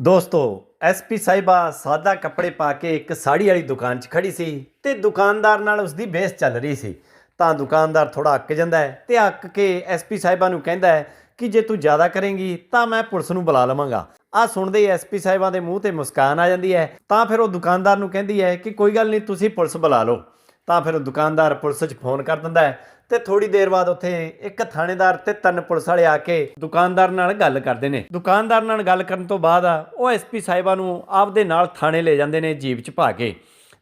ਦੋਸਤੋ ਐਸਪੀ ਸਾਹਿਬਾ ਸਾਦਾ ਕੱਪੜੇ ਪਾ ਕੇ ਇੱਕ ਸਾੜੀ ਵਾਲੀ ਦੁਕਾਨ 'ਚ ਖੜੀ ਸੀ ਤੇ ਦੁਕਾਨਦਾਰ ਨਾਲ ਉਸਦੀ ਬਹਿਸ ਚੱਲ ਰਹੀ ਸੀ। ਤਾਂ ਦੁਕਾਨਦਾਰ ਥੋੜਾ ਅੱਕ ਜਾਂਦਾ ਹੈ ਤੇ ਅੱਕ ਕੇ ਐਸਪੀ ਸਾਹਿਬਾ ਨੂੰ ਕਹਿੰਦਾ ਹੈ ਕਿ ਜੇ ਤੂੰ ਜ਼ਿਆਦਾ ਕਰੇਂਗੀ ਤਾਂ ਮੈਂ ਪੁਲਿਸ ਨੂੰ ਬੁਲਾ ਲਵਾਂਗਾ। ਆ ਸੁਣਦੇ ਹੀ ਐਸਪੀ ਸਾਹਿਬਾਂ ਦੇ ਮੂੰਹ ਤੇ ਮੁਸਕਾਨ ਆ ਜਾਂਦੀ ਹੈ। ਤਾਂ ਫਿਰ ਉਹ ਦੁਕਾਨਦਾਰ ਨੂੰ ਕਹਿੰਦੀ ਹੈ ਕਿ ਕੋਈ ਗੱਲ ਨਹੀਂ, ਤੁਸੀਂ ਪੁਲਿਸ ਬੁਲਾ ਲਓ। ਤਾਂ ਫਿਰ ਉਹ ਦੁਕਾਨਦਾਰ ਪੁਲਿਸ 'ਚ ਫੋਨ ਕਰ ਦਿੰਦਾ ਹੈ ਤੇ ਥੋੜੀ ਦੇਰ ਬਾਅਦ ਉੱਥੇ ਇੱਕ ਥਾਣੇਦਾਰ ਤੇ ਤਿੰਨ ਪੁਲਿਸ ਵਾਲੇ ਆ ਕੇ ਦੁਕਾਨਦਾਰ ਨਾਲ ਗੱਲ ਕਰਦੇ ਨੇ। ਦੁਕਾਨਦਾਰ ਨਾਲ ਗੱਲ ਕਰਨ ਤੋਂ ਬਾਅਦ ਆ, ਉਹ ਐਸਪੀ ਸਾਹਿਬਾਂ ਨੂੰ ਆਪਦੇ ਨਾਲ ਥਾਣੇ ਲੈ ਜਾਂਦੇ ਨੇ ਜੀਪ 'ਚ ਪਾ ਕੇ।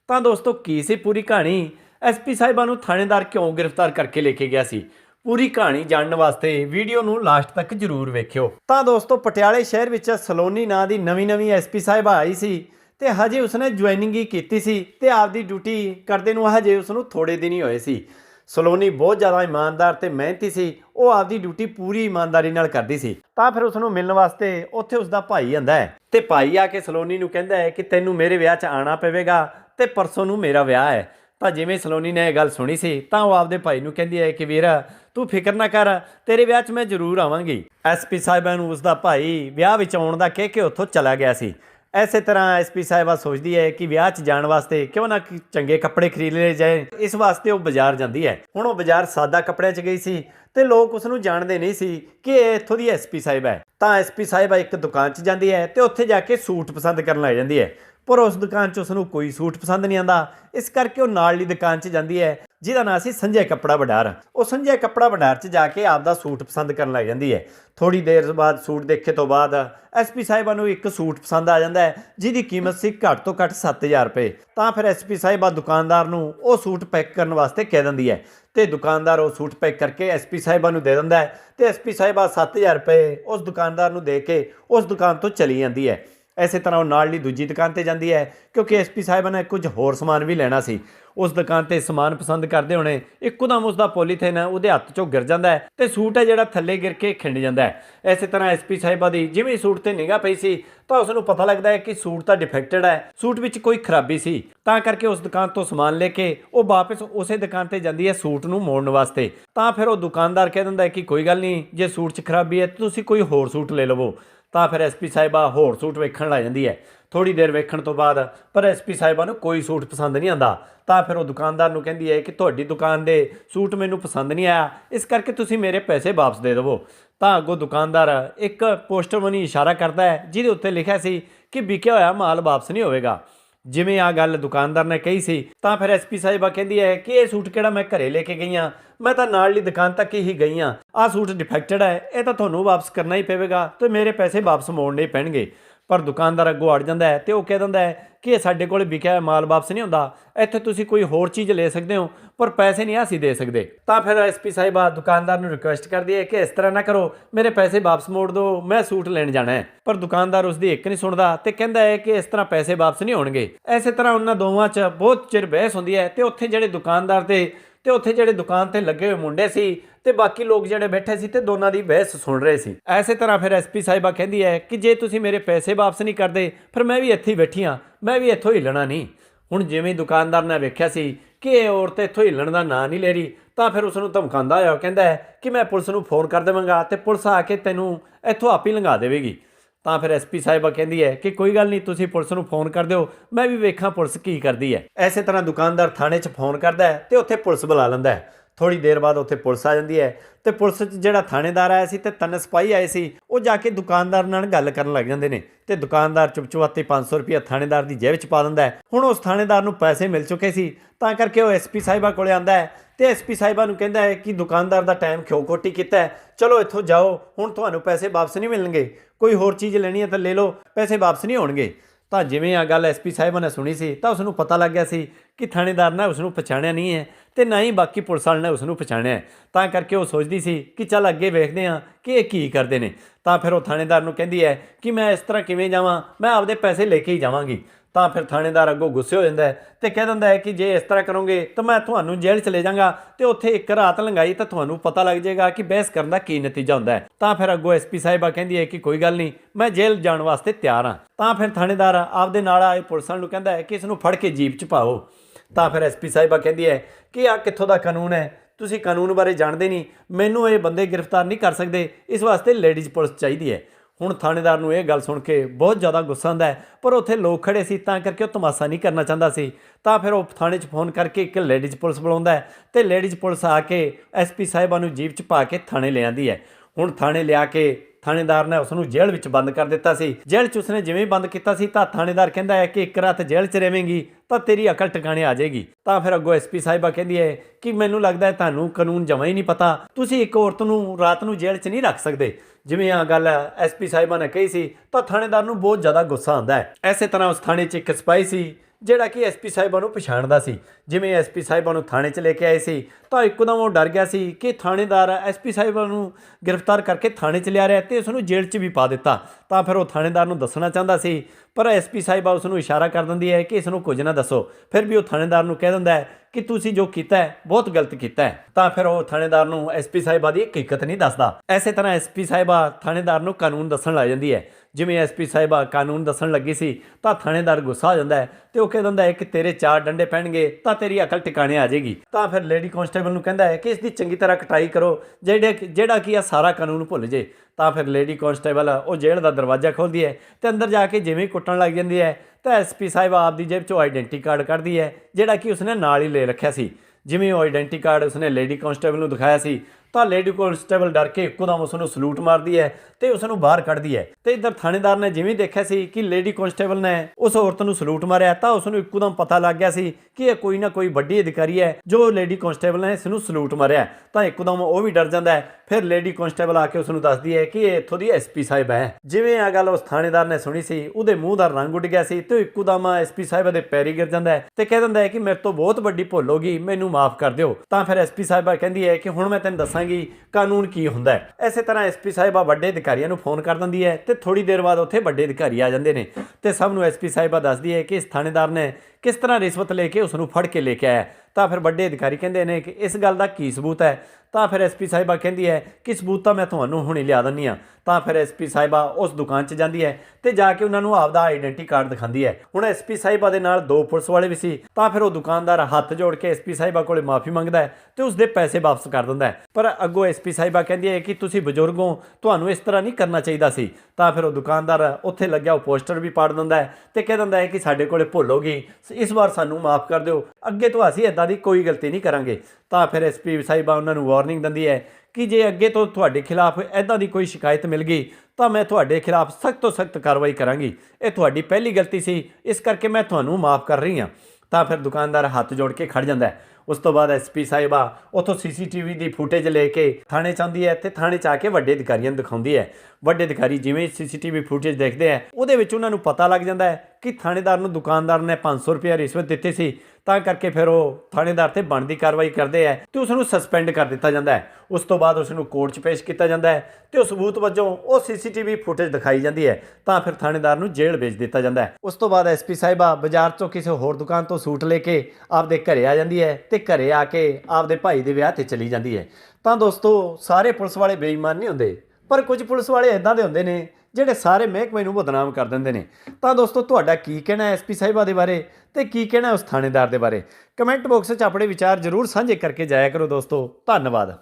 ਤਾਂ ਦੋਸਤੋ, ਕੀ ਸੀ ਪੂਰੀ ਕਹਾਣੀ? ਐਸਪੀ ਸਾਹਿਬਾਂ ਨੂੰ ਥਾਣੇਦਾਰ ਕਿਉਂ ਗ੍ਰਿਫਤਾਰ ਕਰਕੇ ਲੈ ਕੇ ਗਿਆ ਸੀ? ਪੂਰੀ ਕਹਾਣੀ ਜਾਣਨ ਵਾਸਤੇ ਵੀਡੀਓ ਨੂੰ ਲਾਸਟ ਤੱਕ ਜਰੂਰ ਵੇਖਿਓ। ਤਾਂ ਦੋਸਤੋ, ਪਟਿਆਲੇ ਸ਼ਹਿਰ ਵਿੱਚ ਸਲੋਨੀ ਨਾਂ ਦੀ ਨਵੀਂ-ਨਵੀਂ ਐਸਪੀ ਸਾਹਿਬਾ ਆਈ ਸੀ। ਤੇ ਹਜੇ ਉਸਨੇ ਜੁਆਇਨਿੰਗ ਹੀ ਕੀਤੀ ਸੀ ਤੇ ਆਪਦੀ ਡਿਊਟੀ ਕਰਦੇ ਨੂੰ ਹਜੇ ਉਸ ਨੂੰ ਥੋੜੇ ਦਿਨ ਹੀ ਹੋਏ ਸੀ। ਸਲੋਨੀ ਬਹੁਤ ਜ਼ਿਆਦਾ ਇਮਾਨਦਾਰ ਤੇ ਮਿਹਨਤੀ ਸੀ। ਉਹ ਆਪਦੀ ਡਿਊਟੀ ਪੂਰੀ ਇਮਾਨਦਾਰੀ ਨਾਲ ਕਰਦੀ ਸੀ। ਤਾਂ ਫਿਰ ਉਸ ਨੂੰ ਮਿਲਣ ਵਾਸਤੇ ਉੱਥੇ ਉਸ ਦਾ ਭਾਈ ਆਂਦਾ ਹੈ। ਤੇ ਭਾਈ ਆ ਕੇ ਸਲੋਨੀ ਨੂੰ ਕਹਿੰਦਾ ਹੈ ਕਿ ਤੈਨੂੰ ਮੇਰੇ ਵਿਆਹ 'ਚ ਆਣਾ ਪਵੇਗਾ ਤੇ ਪਰਸੋਂ ਨੂੰ ਮੇਰਾ ਵਿਆਹ ਹੈ। ਤਾਂ ਜਿਵੇਂ ਸਲੋਨੀ ਨੇ ਇਹ ਗੱਲ ਸੁਣੀ ਸੀ, ਤਾਂ ਉਹ ਆਪਦੇ ਭਾਈ ਨੂੰ ਕਹਿੰਦੀ ਹੈ ਕਿ ਵੀਰ, ਤੂੰ ਫਿਕਰ ਨਾ ਕਰ, ਤੇਰੇ ਵਿਆਹ 'ਚ ਮੈਂ ਜ਼ਰੂਰ ਆਵਾਂਗੀ। ਐਸਪੀ ਸਾਹਿਬਾਂ ਨੂੰ ਉਸ ਦਾ ਭਾਈ ਵਿਆਹ ਵਿੱਚ ਆਉਣ ਦਾ ਕਹਿ ਕੇ ਉੱਥੋਂ ਚਲਾ ਗਿਆ ਸੀ। ਐਸੇ ਤਰ੍ਹਾਂ ਐਸਪੀ ਸਾਹਿਬਾ ਸੋਚਦੀ ਹੈ ਕਿ ਵਿਆਹ 'ਚ ਜਾਣ ਵਾਸਤੇ ਕਿਉਂ ਨਾ ਕਿ ਚੰਗੇ ਕੱਪੜੇ ਖਰੀਦ ਲਏ ਜਾਏ। ਇਸ ਵਾਸਤੇ ਉਹ ਬਾਜ਼ਾਰ ਜਾਂਦੀ ਹੈ। ਹੁਣ ਉਹ ਬਾਜ਼ਾਰ ਸਾਦਾ ਕੱਪੜਿਆਂ 'ਚ ਗਈ ਸੀ ਤੇ ਲੋਕ ਉਸ ਨੂੰ ਜਾਣਦੇ ਨਹੀਂ ਸੀ ਕਿ ਇਹ ਇੱਥੋਂ ਦੀ ਐਸਪੀ ਸਾਹਿਬਾ ਹੈ। ਤਾਂ ਐਸਪੀ ਸਾਹਿਬਾ ਇੱਕ ਦੁਕਾਨ 'ਚ ਜਾਂਦੀ ਹੈ ਤੇ ਉੱਥੇ ਜਾ ਕੇ ਸੂਟ ਪਸੰਦ ਕਰਨ ਲੱਗ ਜਾਂਦੀ ਹੈ। ਪਰ ਉਸ ਦੁਕਾਨ 'ਚ ਉਸ ਨੂੰ ਕੋਈ ਸੂਟ ਪਸੰਦ ਨਹੀਂ ਆਂਦਾ ਇਸ ਕਰਕੇ ਉਹ ਨਾਲ ਨਾਲਲੀ ਦੁਕਾਨ 'ਚ ਜਾਂਦੀ ਹੈ, ਜਿਹਦਾ ਨਾਂ ਸੀ ਸੰਜੇ ਕੱਪੜਾ ਭੰਡਾਰ। ਉਹ ਸੰਜੇ ਕੱਪੜਾ ਭੰਡਾਰ 'ਚ ਜਾ ਕੇ ਆਪਦਾ ਸੂਟ ਪਸੰਦ ਕਰਨ ਲੱਗ ਜਾਂਦੀ ਹੈ। ਥੋੜੀ ਦੇਰ ਬਾਅਦ ਸੂਟ ਦੇਖੇ ਤੋਂ ਬਾਅਦ ਐਸਪੀ ਸਾਹਿਬਾਂ ਨੂੰ ਇੱਕ ਸੂਟ ਪਸੰਦ ਆ ਜਾਂਦਾ ਹੈ, ਜਿਹਦੀ ਕੀਮਤ ਸੀ ਘੱਟ ਤੋਂ ਘੱਟ 7000 ਰੁਪਏ। ਤਾਂ ਫਿਰ ਐਸਪੀ ਸਾਹਿਬਾ ਦੁਕਾਨਦਾਰ ਨੂੰ ਉਹ ਸੂਟ ਪੈਕ ਕਰਨ ਵਾਸਤੇ ਕਹਿ ਦਿੰਦੀ ਹੈ ਤੇ ਦੁਕਾਨਦਾਰ ਉਹ ਸੂਟ ਪੈਕ ਕਰਕੇ ਐਸਪੀ ਸਾਹਿਬਾਂ ਨੂੰ ਦੇ ਦਿੰਦਾ ਹੈ ਤੇ ਐਸਪੀ ਸਾਹਿਬਾ 7000 ਰੁਪਏ ਉਸ ਦੁਕਾਨਦਾਰ ਨੂੰ ਦੇ ਕੇ ਉਸ ਦੁਕਾਨ ਤੋਂ ਚਲੀ ਜਾਂਦੀ ਹੈ। ਐਸੇ ਤਰ੍ਹਾਂ ਉਹ ਨਾਲ ਲਈ ਦੂਜੀ ਦੁਕਾਨ ਤੇ ਜਾਂਦੀ ਹੈ, ਕਿਉਂਕਿ ਐਸਪੀ ਸਾਹਿਬਾਂ ਨੇ ਕੁਝ ਹੋਰ ਸਮਾਨ ਵੀ ਲੈਣਾ ਸੀ। ਉਸ ਦੁਕਾਨ ਤੇ ਸਮਾਨ ਪਸੰਦ ਕਰਦੇ ਹੋਣੇ ਇੱਕੋਦਮ ਉਸ ਦਾ ਪੋਲੀਥੀਨ ਉਹਦੇ ਹੱਥ ਚੋਂ ਗਿਰ ਜਾਂਦਾ ਹੈ ਤੇ ਸੂਟ ਹੈ ਜਿਹੜਾ ਥੱਲੇ ਗਿਰ ਕੇ ਖਿੰਡ ਜਾਂਦਾ ਹੈ। ਐਸੇ ਤਰ੍ਹਾਂ ਐਸਪੀ ਸਾਹਿਬਾ ਦੀ ਜਿਵੇਂ ਸੂਟ ਤੇ ਨਿਗਾਹ ਪਈ ਸੀ, ਤਾਂ ਉਸ ਨੂੰ ਪਤਾ ਲੱਗਦਾ ਹੈ ਕਿ ਸੂਟ ਤਾਂ ਡਿਫੈਕਟਡ ਹੈ, ਸੂਟ ਵਿੱਚ ਕੋਈ ਖਰਾਬੀ ਸੀ। ਤਾਂ ਕਰਕੇ ਉਸ ਦੁਕਾਨ ਤੋਂ ਸਮਾਨ ਲੈ ਕੇ ਉਹ ਵਾਪਸ ਉਸੇ ਦੁਕਾਨ ਤੇ ਜਾਂਦੀ ਹੈ ਸੂਟ ਨੂੰ ਮੋੜਨ ਵਾਸਤੇ। ਤਾਂ ਫਿਰ ਉਹ ਦੁਕਾਨਦਾਰ ਕਹਿ ਦਿੰਦਾ ਹੈ ਕਿ ਕੋਈ ਗੱਲ ਨਹੀਂ, ਜੇ ਸੂਟ 'ਚ ਖਰਾਬੀ ਹੈ ਤਾਂ ਤੁਸੀਂ ਕੋਈ ਹੋਰ ਸੂਟ ਲੈ ਲਵੋ। ਤਾਂ ਫਿਰ ਐਸਪੀ ਸਾਹਿਬਾ ਹੋਰ ਸੂਟ ਵੇਖਣ ਲੱਗ ਜਾਂਦੀ ਹੈ। ਥੋੜੀ ਦੇਰ ਵੇਖਣ ਤੋਂ ਬਾਅਦ ਪਰ ਐਸਪੀ ਸਾਹਿਬਾ ਨੂੰ ਕੋਈ ਸੂਟ ਪਸੰਦ ਨਹੀਂ ਆਂਦਾ ਤਾਂ ਫਿਰ ਉਹ ਦੁਕਾਨਦਾਰ ਨੂੰ ਕਹਿੰਦੀ ਹੈ ਕਿ ਤੁਹਾਡੀ ਦੁਕਾਨ ਦੇ ਸੂਟ ਮੈਨੂੰ ਪਸੰਦ ਨਹੀਂ ਆਇਆ। ਇਸ ਕਰਕੇ ਤੁਸੀਂ ਮੇਰੇ ਪੈਸੇ ਵਾਪਸ ਦੇ ਦਿਵੋ। ਤਾਂ ਅੱਗੋਂ ਦੁਕਾਨਦਾਰ ਇੱਕ ਪੋਸਟਰ ਬਣੀ ਇਸ਼ਾਰਾ ਕਰਦਾ ਹੈ, ਜਿਹਦੇ ਉੱਤੇ ਲਿਖਿਆ ਸੀ ਕਿ ਵਿਕਿਆ ਹੋਇਆ ਮਾਲ ਵਾਪਸ ਨਹੀਂ ਹੋਵੇਗਾ। ਜਿਵੇਂ ਆ ਗੱਲ ਦੁਕਾਨਦਾਰ ਨੇ ਕਹੀ ਸੀ, ਤਾਂ ਫਿਰ ਐਸਪੀ ਸਾਹਿਬਾ ਕਹਿੰਦੀ ਹੈ ਕਿ ਇਹ ਸੂਟ ਕਿਹੜਾ ਮੈਂ ਘਰੇ ਲੈ ਕੇ ਗਈ ਆ ਮੈਂ ਤਾਂ ਨਾਲ ਲਈ ਦੁਕਾਨ ਤੱਕ ਹੀ ਗਈ ਆ ਆ ਸੂਟ ਡਿਫੈਕਟਡ ਹੈ, ਇਹ ਤਾਂ ਤੁਹਾਨੂੰ ਵਾਪਸ ਕਰਨਾ ਹੀ ਪਵੇਗਾ ਤੇ ਮੇਰੇ ਪੈਸੇ ਵਾਪਸ ਮੋੜਨੇ ਪੈਣਗੇ। ਪਰ ਦੁਕਾਨਦਾਰ ਅੱਗੋਂ ਅੜ ਜਾਂਦਾ ਹੈ ਤੇ ਉਹ ਕਹਿ ਦਿੰਦਾ ਹੈ ਕਿ ਇਹ ਸਾਡੇ ਕੋਲ ਵਿਕਿਆ ਮਾਲ ਵਾਪਸ ਨਹੀਂ ਹੁੰਦਾ ਇੱਥੇ ਤੁਸੀਂ ਕੋਈ ਹੋਰ ਚੀਜ਼ ਲੈ ਸਕਦੇ ਹੋ, ਪਰ ਪੈਸੇ ਨਹੀਂ ਅਸੀਂ ਦੇ ਸਕਦੇ। ਤਾਂ ਫਿਰ ਐਸਪੀ ਸਾਹਿਬਾ ਦੁਕਾਨਦਾਰ ਨੂੰ ਰਿਕੁਐਸਟ ਕਰਦੀ ਹੈ ਕਿ ਇਸ ਤਰ੍ਹਾਂ ਨਾ ਕਰੋ, ਮੇਰੇ ਪੈਸੇ ਵਾਪਸ ਮੋੜ ਦਿਓ, ਮੈਂ ਸੂਟ ਲੈਣ ਜਾਣਾ ਹੈ। ਪਰ ਦੁਕਾਨਦਾਰ ਉਸ ਦੀ ਇੱਕ ਨਹੀਂ ਸੁਣਦਾ ਤੇ ਕਹਿੰਦਾ ਹੈ ਕਿ ਇਸ ਤਰ੍ਹਾਂ ਪੈਸੇ ਵਾਪਸ ਨਹੀਂ ਹੋਣਗੇ ਐਸੇ ਤਰ੍ਹਾਂ ਉਹਨਾਂ ਦੋਵਾਂ 'ਚ ਬਹੁਤ ਚਿਰ ਬਹਿਸ ਹੁੰਦੀ ਹੈ ਤੇ ਉੱਥੇ ਜਿਹੜੇ ਦੁਕਾਨਦਾਰ ਤੇ ਤੇ ਉੱਥੇ ਜਿਹੜੇ ਦੁਕਾਨ ਤੇ ਲੱਗੇ ਹੋਏ ਮੁੰਡੇ ਸੀ ਤੇ ਬਾਕੀ ਲੋਕ ਜਿਹੜੇ ਬੈਠੇ ਸੀ ਤੇ ਦੋਨਾਂ ਦੀ ਬਹਿਸ ਸੁਣ ਰਹੇ ਸੀ। ਐਸੇ ਤਰ੍ਹਾਂ ਫਿਰ ਐਸਪੀ ਸਾਹਿਬਾ ਕਹਿੰਦੀ ਹੈ ਕਿ ਜੇ ਤੁਸੀਂ ਮੇਰੇ ਪੈਸੇ ਵਾਪਸ ਨਹੀਂ ਕਰਦੇ, ਫਿਰ ਮੈਂ ਵੀ ਇੱਥੇ ਹੀ ਬੈਠੀ ਆ ਮੈਂ ਵੀ ਇੱਥੋਂ ਹਿੱਲਣਾ ਨਹੀਂ। ਹੁਣ ਜਿਵੇਂ ਦੁਕਾਨਦਾਰ ਨੇ ਵੇਖਿਆ ਸੀ ਕਿ ਇਹ ਔਰਤ ਇੱਥੋਂ ਹਿੱਲਣ ਦਾ ਨਾਂ ਨਹੀਂ ਲੈ ਰਹੀ, ਤਾਂ ਫਿਰ ਉਸ ਨੂੰ ਧਮਕਾਉਂਦਾ ਹੋਇਆ ਕਹਿੰਦਾ ਹੈ ਕਿ ਮੈਂ ਪੁਲਿਸ ਨੂੰ ਫੋਨ ਕਰ ਦੇਵਾਂਗਾ ਤੇ ਪੁਲਿਸ ਆ ਕੇ ਤੈਨੂੰ ਇੱਥੋਂ ਆਪ ਹੀ ਲੰਘਾ ਦੇਵੇਗੀ। ਤਾਂ ਫਿਰ ਐਸਪੀ ਸਾਹਿਬਾ ਕਹਿੰਦੀ ਹੈ ਕਿ ਕੋਈ ਗੱਲ ਨਹੀਂ, ਤੁਸੀਂ ਪੁਲਿਸ ਨੂੰ ਫੋਨ ਕਰ ਦਿਓ, ਮੈਂ ਵੀ ਵੇਖਾਂ ਪੁਲਿਸ ਕੀ ਕਰਦੀ ਹੈ। ਐਸੇ ਤਰ੍ਹਾਂ ਦੁਕਾਨਦਾਰ ਥਾਣੇ 'ਚ ਫੋਨ ਕਰਦਾ ਹੈ ਤੇ ਉੱਥੇ ਪੁਲਿਸ ਬੁਲਾ ਲੈਂਦਾ ਹੈ। ਥੋੜੀ ਦੇਰ ਬਾਅਦ ਉੱਥੇ ਪੁਲਿਸ ਆ ਜਾਂਦੀ ਹੈ ਤੇ ਪੁਲਿਸ 'ਚ ਜਿਹੜਾ ਥਾਣੇਦਾਰ ਆਇਆ ਸੀ ਤੇ ਤਿੰਨ ਸਿਪਾਹੀ ਆਏ ਸੀ, ਉਹ ਜਾ ਕੇ ਦੁਕਾਨਦਾਰ ਨਾਲ ਗੱਲ ਕਰਨ ਲੱਗ ਜਾਂਦੇ ਨੇ ਤੇ ਦੁਕਾਨਦਾਰ ਚੁਪਚੁਪਾਤੇ 500 ਰੁਪਏ ਥਾਣੇਦਾਰ ਦੀ ਜੇਬ ਵਿੱਚ ਪਾ ਦਿੰਦਾ ਹੈ। ਹੁਣ ਉਸ ਥਾਣੇਦਾਰ ਨੂੰ ਪੈਸੇ ਮਿਲ ਚੁੱਕੇ ਸੀ, ਤਾਂ ਕਰਕੇ ਉਹ ਐਸਪੀ ਸਾਹਿਬਾ ਕੋਲੇ ਆਂਦਾ ਹੈ ਤੇ ਐਸਪੀ ਸਾਹਿਬਾ ਨੂੰ ਕਹਿੰਦਾ ਹੈ ਕਿ ਦੁਕਾਨਦਾਰ ਦਾ ਟਾਈਮ ਕਿਉਂ ਖੋਟੀ ਕੀਤਾ ਹੈ। ਚਲੋ ਇੱਥੋਂ ਜਾਓ, ਹੁਣ ਤੁਹਾਨੂੰ ਪੈਸੇ ਵਾਪਸ ਨਹੀਂ ਮਿਲਣਗੇ। ਕੋਈ ਹੋਰ ਚੀਜ਼ ਲੈਣੀ ਹੈ ਤਾਂ ਲੈ ਲਓ, ਪੈਸੇ ਵਾਪਸ ਨਹੀਂ ਹੋਣਗੇ। ਤਾਂ ਜਿਵੇਂ ਆ ਗੱਲ ਐਸਪੀ ਸਾਹਿਬਾ ਨੇ ਸੁਣੀ ਸੀ, ਤਾਂ ਉਸ ਨੂੰ ਪਤਾ ਲੱਗ ਗਿਆ ਸੀ ਕਿ ਥਾਣੇਦਾਰ ਨੇ ਉਸ ਨੂੰ ਪਛਾਣਿਆ ਨਹੀਂ ਹੈ ਤੇ ਨਾ ਹੀ ਬਾਕੀ ਪੁਲਿਸ ਵਾਲਿਆਂ ਨੇ ਉਸ ਨੂੰ ਪਛਾਣਿਆ ਤਾਂ ਕਰਕੇ ਉਹ ਸੋਚਦੀ ਸੀ ਕਿ ਚੱਲ ਅੱਗੇ ਵੇਖਦੇ ਹਾਂ ਕਿ ਇਹ ਕੀ ਕਰਦੇ ਨੇ। ਤਾਂ ਫਿਰ ਉਹ ਥਾਣੇਦਾਰ ਨੂੰ ਕਹਿੰਦੀ ਹੈ ਕਿ ਮੈਂ ਇਸ ਤਰ੍ਹਾਂ ਕਿਵੇਂ ਜਾਵਾਂ, ਮੈਂ ਆਪਦੇ ਪੈਸੇ ਲੈ ਕੇ ਹੀ ਜਾਵਾਂਗੀ। ਤਾਂ ਫਿਰ ਥਾਣੇਦਾਰ ਅੱਗੋਂ ਗੁੱਸੇ ਹੋ ਜਾਂਦਾ ਹੈ ਤੇ ਕਹਿ ਦਿੰਦਾ ਹੈ ਕਿ ਜੇ ਇਸ ਤਰ੍ਹਾਂ ਕਰੋਗੇ ਤਾਂ ਮੈਂ ਤੁਹਾਨੂੰ ਜੇਲ੍ਹ ਚਲੇ ਜਾਵਾਂਗਾ ਤੇ ਉੱਥੇ ਇੱਕ ਰਾਤ ਲੰਘਾਈ ਤਾਂ ਤੁਹਾਨੂੰ ਪਤਾ ਲੱਗ ਜਾਏਗਾ ਕਿ ਬਹਿਸ ਕਰਨ ਦਾ ਕੀ ਨਤੀਜਾ ਹੁੰਦਾ ਹੈ। ਤਾਂ ਫਿਰ ਅੱਗੋਂ ਐਸਪੀ ਸਾਹਿਬਾ ਕਹਿੰਦੀ ਹੈ ਕਿ ਕੋਈ ਗੱਲ ਨਹੀਂ, ਮੈਂ ਜੇਲ੍ਹ ਜਾਣ ਵਾਸਤੇ ਤਿਆਰ ਹਾਂ। ਤਾਂ ਫਿਰ ਥਾਣੇਦਾਰ ਆਪਦੇ ਨਾਲ ਆਏ ਪੁਲਿਸਾਂ ਨੂੰ ਕਹਿੰਦਾ ਹੈ ਕਿ ਇਸ ਨੂੰ ਫੜ ਕੇ ਜੀਪ 'ਚ ਪਾਓ। ਤਾਂ ਫਿਰ ਐਸਪੀ ਸਾਹਿਬਾ ਕਹਿੰਦੀ ਹੈ ਕਿ ਆ ਕਿੱਥੋਂ ਦਾ ਕਾਨੂੰਨ ਹੈ? ਤੁਸੀਂ ਕਾਨੂੰਨ ਬਾਰੇ ਜਾਣਦੇ ਨਹੀਂ, ਮੈਨੂੰ ਇਹ ਬੰਦੇ ਗ੍ਰਿਫਤਾਰ ਨਹੀਂ ਕਰ ਸਕਦੇ, ਇਸ ਵਾਸਤੇ ਲੇਡੀਜ਼ ਪੁਲਿਸ ਚਾਹੀਦੀ ਹੈ। ਹੁਣ ਥਾਣੇਦਾਰ ਨੂੰ ਇਹ ਗੱਲ ਸੁਣ ਕੇ ਬਹੁਤ ਜ਼ਿਆਦਾ ਗੁੱਸਾ ਆਉਂਦਾ ਹੈ, ਪਰ ਉੱਥੇ ਲੋਕ ਖੜੇ ਸੀ ਤਾਂ ਕਰਕੇ ਉਹ ਤਮਾਸ਼ਾ ਨਹੀਂ ਕਰਨਾ ਚਾਹੁੰਦਾ ਸੀ। ਤਾਂ ਫਿਰ ਉਹ ਥਾਣੇ 'ਚ ਫੋਨ ਕਰਕੇ ਇੱਕ ਲੇਡੀਜ਼ ਪੁਲਿਸ ਬੁਲਾਉਂਦਾ ਹੈ ਤੇ ਲੇਡੀਜ਼ ਪੁਲਿਸ ਆ ਕੇ ਐਸਪੀ ਸਾਹਿਬਾਂ ਨੂੰ ਜੀਪ 'ਚ ਪਾ ਕੇ ਥਾਣੇ ਲੈ ਹੈ। ਹੁਣ ਥਾਣੇ ਲਿਆ ਕੇ ਥਾਣੇਦਾਰ ਨੇ ਉਸ ਨੂੰ ਜੇਲ੍ਹ ਵਿੱਚ ਬੰਦ ਕਰ ਦਿੱਤਾ ਸੀ। ਜੇਲ੍ਹ 'ਚ ਉਸਨੇ ਜਿਵੇਂ ਬੰਦ ਕੀਤਾ ਸੀ ਤਾਂ ਥਾਣੇਦਾਰ ਕਹਿੰਦਾ ਹੈ ਕਿ ਇੱਕ ਰਾਤ ਜੇਲ੍ਹ 'ਚ ਰਹੇਂਗੀ ਤਾਂ ਤੇਰੀ ਅਕਲ ਟਿਕਾਣੇ ਆ ਜਾਏਗੀ। ਤਾਂ ਫਿਰ ਅੱਗੋਂ ਐਸਪੀ ਸਾਹਿਬਾ ਕਹਿੰਦੀ ਹੈ ਕਿ ਮੈਨੂੰ ਲੱਗਦਾ ਹੈ ਤੁਹਾਨੂੰ ਕਾਨੂੰਨ ਜਮਾਂ ਹੀ ਨਹੀਂ ਪਤਾ। ਤੁਸੀਂ ਇੱਕ ਔਰਤ ਨੂੰ ਰਾਤ ਨੂੰ ਜੇਲ੍ਹ 'ਚ ਨਹੀਂ ਰੱਖ ਸਕਦੇ। ਜਿਵੇਂ ਆ ਗੱਲ ਐਸਪੀ ਸਾਹਿਬਾ ਨੇ ਕਹੀ ਸੀ ਤਾਂ ਥਾਣੇਦਾਰ ਨੂੰ ਬਹੁਤ ਜ਼ਿਆਦਾ ਗੁੱਸਾ ਆਉਂਦਾ ਹੈ। ਐਸੇ ਤਰ੍ਹਾਂ ਉਸ ਥਾਣੇ 'ਚ ਇੱਕ ਸਿਪਾਹੀ ਸੀ ਜਿਹੜਾ ਕਿ ਐਸਪੀ ਸਾਹਿਬਾਂ ਨੂੰ ਪਛਾਣਦਾ ਸੀ। ਜਿਵੇਂ ਐਸਪੀ ਸਾਹਿਬਾਂ ਨੂੰ ਥਾਣੇ 'ਚ ਲੈ ਕੇ ਆਏ ਸੀ, ਤਾਂ ਇੱਕਦਮ ਉਹ ਡਰ ਗਿਆ ਸੀ ਕਿ ਥਾਣੇਦਾਰ ਐਸਪੀ ਸਾਹਿਬਾਂ ਨੂੰ ਗ੍ਰਿਫਤਾਰ ਕਰਕੇ ਥਾਣੇ 'ਚ ਲਿਆ ਰਿਹਾ ਤੇ ਉਸ ਨੂੰ ਜੇਲ੍ਹ 'ਚ ਵੀ ਪਾ ਦਿੱਤਾ। ਤਾਂ ਫਿਰ ਉਹ ਥਾਣੇਦਾਰ ਨੂੰ ਦੱਸਣਾ ਚਾਹੁੰਦਾ ਸੀ, ਪਰ ਐਸਪੀ ਸਾਹਿਬਾ ਉਸ ਨੂੰ ਇਸ਼ਾਰਾ ਕਰ ਦਿੰਦੀ ਹੈ ਕਿ ਇਸ ਨੂੰ ਕੁਝ ਨਾ ਦੱਸੋ। ਫਿਰ ਵੀ ਉਹ ਥਾਣੇਦਾਰ ਨੂੰ ਕਹਿ ਦਿੰਦਾ ਹੈ ਕਿ ਤੁਸੀਂ ਜੋ ਕੀਤਾ ਹੈ, ਬਹੁਤ ਗਲਤ ਕੀਤਾ ਹੈ। ਤਾਂ ਫਿਰ ਉਹ ਥਾਣੇਦਾਰ ਨੂੰ ਐਸਪੀ ਸਾਹਿਬਾ ਦੀ ਹਕੀਕਤ ਨਹੀਂ ਦੱਸਦਾ। ਐਸੇ ਤਰ੍ਹਾਂ ਐਸਪੀ ਸਾਹਿਬਾ ਥਾਣੇਦਾਰ ਨੂੰ ਕਾਨੂੰਨ ਦੱਸਣ ਲੱਗ ਜਾਂਦੀ ਹੈ। ਜਿਵੇਂ ਐਸਪੀ ਸਾਹਿਬਾ ਕਾਨੂੰਨ ਦੱਸਣ ਲੱਗੀ ਸੀ, ਤਾਂ ਥਾਣੇਦਾਰ ਗੁੱਸਾ ਆ ਜਾਂਦਾ ਹੈ ਤੇ ਉਹ ਕਹਿ ਦਿੰਦਾ ਹੈ ਕਿ ਤੇਰੇ ਚਾਰ ਡੰਡੇ ਪੈਣਗੇ, ਤਾਂ ਤੇਰੀ ਅਕਲ ਟਿਕਾਣੇ ਆ ਜਾਏਗੀ। ਤਾਂ ਫਿਰ ਲੇਡੀ ਕਨਸਟੇਬਲ ਨੂੰ ਕਹਿੰਦਾ ਹੈ ਕਿ ਇਸ ਦੀ ਚੰਗੀ ਤਰ੍ਹਾਂ ਕਟਾਈ ਕਰੋ, ਜਿਹੜੇ ਜਿਹੜਾ ਕਿ ਆ ਸਾਰਾ ਕਾਨੂੰਨ ਭੁੱਲ ਜੇ। ਤਾਂ ਫਿਰ ਲੇਡੀ ਕਨਸਟੇਬਲ ਉਹ ਜੇਲ੍ਹ ਦਾ ਦਰਵਾਜ਼ਾ ਖੋਲਦੀ ਹੈ ਤੇ ਅੰਦਰ ਜਾ ਕੇ ਜਿਵੇਂ ਕੁੱਟਣ ਲੱਗ ਜਾਂਦੀ ਹੈ, ਤਾਂ ਐਸਪੀ ਸਾਹਿਬ ਆਪ ਦੀ ਜੇਬ ਚੋਂ ਆਇਡੈਂਟੀ ਕਾਰਡ ਕੱਢਦੀ ਹੈ, ਜਿਹੜਾ ਕਿ ਉਸਨੇ ਨਾਲ ਹੀ ਲੈ ਰੱਖਿਆ ਸੀ। ਜਿਵੇਂ ਉਹ ਆਇਡੈਂਟੀ ਕਾਰਡ ਉਸਨੇ ਲੇਡੀ ਕਨਸਟੇਬਲ ਨੂੰ ਦਿਖਾਇਆ ਸੀ ਤਾਂ ਲੇਡੀ ਕੋਂਸਟੇਬਲ ਡਰ ਕੇ ਇੱਕੋਦਮ ਉਸ ਨੂੰ ਸਲੂਟ ਮਾਰਦੀ ਹੈ ਤੇ ਉਸ ਨੂੰ ਬਾਹਰ ਕੱਢਦੀ ਹੈ। ਤੇ ਇਧਰ ਥਾਣੇਦਾਰ ਨੇ ਜਿਵੇਂ ਦੇਖਿਆ ਸੀ ਕਿ ਲੇਡੀ ਕੋਂਸਟੇਬਲ ਨੇ ਉਸ ਔਰਤ ਨੂੰ ਸਲੂਟ ਮਾਰਿਆ, ਤਾਂ ਉਸ ਨੂੰ ਇੱਕੋਦਮ ਪਤਾ ਲੱਗ ਗਿਆ ਸੀ ਕਿ ਇਹ ਕੋਈ ਨਾ ਕੋਈ ਵੱਡੀ ਅਧਿਕਾਰੀ ਹੈ ਜੋ ਲੇਡੀ ਕੋਂਸਟੇਬਲ ਨੇ ਇਸ ਨੂੰ ਸਲੂਟ ਮਾਰਿਆ ਤਾਂ ਇੱਕੋਦਮ ਉਹ ਵੀ ਡਰ ਜਾਂਦਾ ਹੈ। ਫਿਰ ਲੇਡੀ ਕੋਂਸਟੇਬਲ ਆ ਕੇ ਉਸ ਨੂੰ ਦੱਸਦੀ ਹੈ ਕਿ ਇਹ ਇੱਥੋਂ ਦੀ ਐਸਪੀ ਸਾਹਿਬ ਹੈ। ਜਿਵੇਂ ਆ ਗੱਲ ਉਸ ਥਾਣੇਦਾਰ ਨੇ ਸੁਣੀ ਸੀ, ਉਹਦੇ ਮੂੰਹ ਦਾ ਰੰਗ ਉੱਡ ਗਿਆ ਸੀ ਤੇ ਉਹ ਇੱਕੋਦਮ ਐਸਪੀ ਸਾਹਿਬ ਦੇ ਪੈਰੀ ਗਿਰ ਜਾਂਦਾ ਹੈ ਤੇ ਕਹਿ ਦਿੰਦਾ ਹੈ ਕਿ ਮੇਰੇ ਤੋਂ ਬਹੁਤ ਵੱਡੀ ਭੁੱਲ ਹੋ ਗਈ, ਮੈਨੂੰ ਮਾਫ ਕਰ ਦਿਓ। ਤਾਂ ਫਿਰ ਐਸਪੀ ਸਾਹਿਬਾ ਕਹਿੰਦੀ ਹੈ ਕਿ ਹੁਣ ਮੈਂ ਤੈਨੂੰ ਦੱਸਾਂ ਦੱਸਾਂਗੀ ਕਾਨੂੰਨ ਕੀ ਹੁੰਦਾ ਹੈ? ਐਸੇ ਤਰ੍ਹਾਂ ਐਸਪੀ ਸਾਹਿਬਾ ਵੱਡੇ ਅਧਿਕਾਰੀਆਂ ਨੂੰ ਫੋਨ ਕਰ ਦਿੰਦੀ ਹੈ ਤੇ ਥੋੜੀ ਦੇਰ ਬਾਅਦ ਉੱਥੇ ਵੱਡੇ ਅਧਿਕਾਰੀ ਆ ਜਾਂਦੇ ਨੇ ਤੇ ਸਭ ਨੂੰ ਐਸਪੀ ਸਾਹਿਬਾ ਦੱਸਦੀ ਹੈ ਕਿ ਇਸ ਥਾਣੇਦਾਰ ਨੇ ਕਿਸ ਤਰ੍ਹਾਂ ਰਿਸ਼ਵਤ ਲੈ ਕੇ ਉਸ ਨੂੰ ਫੜ ਕੇ ਲੈ ਕੇ ਆਇਆ ਤਾਂ ਫਿਰ ਵੱਡੇ ਅਧਿਕਾਰੀ ਕਹਿੰਦੇ ਨੇ ਕਿ ਇਸ ਗੱਲ ਦਾ ਕੀ ਸਬੂਤ ਹੈ? ਤਾਂ ਫਿਰ ਐਸਪੀ ਸਾਹਿਬਾ ਕਹਿੰਦੀ ਹੈ ਕਿ ਸਬੂਤਾਂ ਮੈਂ ਤੁਹਾਨੂੰ ਹੁਣੇ ਲਿਆ ਦਿੰਨੀ ਆ ਤਾਂ ਫਿਰ ਐਸਪੀ ਸਾਹਿਬਾ ਉਸ ਦੁਕਾਨ 'ਚ ਜਾਂਦੀ ਹੈ ਤੇ ਜਾ ਕੇ ਉਹਨਾਂ ਨੂੰ ਆਪਦਾ ਆਇਡੈਂਟੀ ਕਾਰਡ ਦਿਖਾਉਂਦੀ ਹੈ। ਹੁਣ ਐਸਪੀ ਸਾਹਿਬਾ ਦੇ ਨਾਲ ਦੋ ਪੁਲਿਸ ਵਾਲੇ ਵੀ ਸੀ, ਤਾਂ ਫਿਰ ਉਹ ਦੁਕਾਨਦਾਰ ਹੱਥ ਜੋੜ ਕੇ ਐਸਪੀ ਸਾਹਿਬਾ ਕੋਲੇ ਮਾਫੀ ਮੰਗਦਾ ਹੈ ਤੇ ਉਸ ਦੇ ਪੈਸੇ ਵਾਪਸ ਕਰ ਦਿੰਦਾ ਹੈ। ਪਰ ਅੱਗੋਂ ਐਸਪੀ ਸਾਹਿਬਾ ਕਹਿੰਦੀ ਹੈ ਕਿ ਤੁਸੀਂ ਬਜ਼ੁਰਗ ਹੋ, ਤੁਹਾਨੂੰ ਇਸ ਤਰ੍ਹਾਂ ਨਹੀਂ ਕਰਨਾ ਚਾਹੀਦਾ ਸੀ। ਤਾਂ ਫਿਰ ਉਹ ਦੁਕਾਨਦਾਰ ਉੱਥੇ ਲੱਗਿਆ, ਉਹ ਪੋਸਟਰ ਵੀ ਪਾੜ ਦਿੰਦਾ ਹੈ ਤੇ ਕਹਿ ਦਿੰਦਾ ਹੈ ਕਿ ਸਾਡੇ ਕੋਲੇ ਭੁੱਲ ਹੋ ਗਈ, ਇਸ ਵਾਰ ਸਾਨੂੰ ਮਾਫ ਕਰ ਦਿਓ। ਅੱਗੇ ਤੋਂ ਅਸੀਂ ਇਦਾਂ ਦੀ ਕੋਈ ਗਲਤੀ ਨਹੀਂ ਕਰਾਂਗੇ। ਤਾਂ ਫਿਰ ਐਸਪੀ ਸਾਹਿਬਾ ਉਹਨਾਂ ਨੂੰ ਵਾਰ ਵਾਰਨਿੰਗ ਦਿੰਦੀ ਹੈ ਕਿ ਜੇ ਅੱਗੇ ਤੋਂ ਤੁਹਾਡੇ ਖਿਲਾਫ ਐਦਾਂ ਦੀ ਕੋਈ ਸ਼ਿਕਾਇਤ ਮਿਲ ਗਈ, ਤਾਂ ਮੈਂ ਤੁਹਾਡੇ ਖਿਲਾਫ ਸਖਤ ਤੋਂ ਸਖਤ ਕਾਰਵਾਈ ਕਰਾਂਗੀ। ਇਹ ਤੁਹਾਡੀ ਪਹਿਲੀ ਗਲਤੀ ਸੀ, ਇਸ ਕਰਕੇ ਮੈਂ ਤੁਹਾਨੂੰ ਮਾਫ ਕਰ ਰਹੀ ਹਾਂ। ਤਾਂ ਫਿਰ ਦੁਕਾਨਦਾਰ ਹੱਥ ਜੋੜ ਕੇ ਖੜ ਜਾਂਦਾ ਹੈ। ਉਸ ਤੋਂ ਬਾਅਦ ਐਸਪੀ ਸਾਹਿਬਾ ਉਥੋਂ ਸੀਸੀਟੀਵੀ ਦੀ ਫੁਟੇਜ ਲੈ ਕੇ ਥਾਣੇ ਚ ਆਉਂਦੀ ਹੈ ਤੇ ਥਾਣੇ ਚ ਆ ਕੇ ਵੱਡੇ ਅਧਿਕਾਰੀਆਂ ਨੂੰ ਦਿਖਾਉਂਦੀ ਹੈ। ਵੱਡੇ ਅਧਿਕਾਰੀ ਜਿਵੇਂ ਸੀਸੀਟੀਵੀ ਫੁਟੇਜ ਦੇਖਦੇ ਆ ਉਹਦੇ ਵਿੱਚ ਉਹਨਾਂ ਨੂੰ ਪਤਾ ਲੱਗ ਜਾਂਦਾ ਹੈ ਕਿ ਥਾਣੇਦਾਰ ਨੂੰ ਦੁਕਾਨਦਾਰ ਨੇ 500 ਰੁਪਏ ਰਿਸ਼ਵਤ ਦਿੱਤੀ ਸੀ। ਤਾਂ ਕਰਕੇ ਫਿਰ ਉਹ ਥਾਣੇਦਾਰ ਤੇ ਬਣਦੀ ਕਾਰਵਾਈ ਕਰਦੇ ਹੈ ਤੇ ਉਸ ਨੂੰ ਸਸਪੈਂਡ ਕਰ ਦਿੱਤਾ ਜਾਂਦਾ ਹੈ। ਉਸ ਤੋਂ ਬਾਅਦ ਉਸ ਨੂੰ ਕੋਰਟ 'ਚ ਪੇਸ਼ ਕੀਤਾ ਜਾਂਦਾ ਹੈ ਤੇ ਉਹ ਸਬੂਤ ਵਜੋਂ ਉਹ ਸੀਸੀਟੀਵੀ ਫੁਟੇਜ ਦਿਖਾਈ ਜਾਂਦੀ ਹੈ, ਤਾਂ ਫਿਰ ਥਾਣੇਦਾਰ ਨੂੰ ਜੇਲ੍ਹ ਭੇਜ ਦਿੱਤਾ ਜਾਂਦਾ ਹੈ। ਉਸ ਤੋਂ ਬਾਅਦ ਐਸਪੀ ਸਾਹਿਬਾ ਬਾਜ਼ਾਰ 'ਚੋਂ ਕਿਸੇ ਹੋਰ ਦੁਕਾਨ ਤੋਂ ਸੂਟ ਲੈ ਕੇ ਆਪਦੇ ਘਰੇ ਆ ਜਾਂਦੀ ਹੈ ਤੇ ਘਰੇ ਆ ਕੇ ਆਪਦੇ ਭਾਈ ਦੇ ਵਿਆਹ ਤੇ ਚਲੀ ਜਾਂਦੀ ਹੈ। ਤਾਂ ਦੋਸਤੋ, ਸਾਰੇ ਪੁਲਿਸ ਵਾਲੇ ਬੇਈਮਾਨ ਨਹੀਂ ਹੁੰਦੇ, ਪਰ ਕੁਝ ਪੁਲਿਸ ਵਾਲੇ ਇਦਾਂ ਦੇ ਹੁੰਦੇ ਨੇ ਜਿਹੜੇ ਸਾਰੇ ਮਹਿਕਮੇ ਨੂੰ ਬਦਨਾਮ ਕਰ ਦਿੰਦੇ ਨੇ। ਤਾਂ ਦੋਸਤੋ, ਤੁਹਾਡਾ ਕੀ ਕਹਿਣਾ ਹੈ ਐਸਪੀ ਸਾਹਿਬਾ ਦੇ ਬਾਰੇ ਤੇ ਕੀ ਕਹਿਣਾ ਉਸ ਥਾਣੇਦਾਰ ਦੇ ਬਾਰੇ? ਕਮੈਂਟ ਬਾਕਸ 'ਚ ਆਪਣੇ ਵਿਚਾਰ ਜ਼ਰੂਰ ਸਾਂਝੇ ਕਰਕੇ ਜਾਇਆ ਕਰੋ ਦੋਸਤੋ। ਧੰਨਵਾਦ।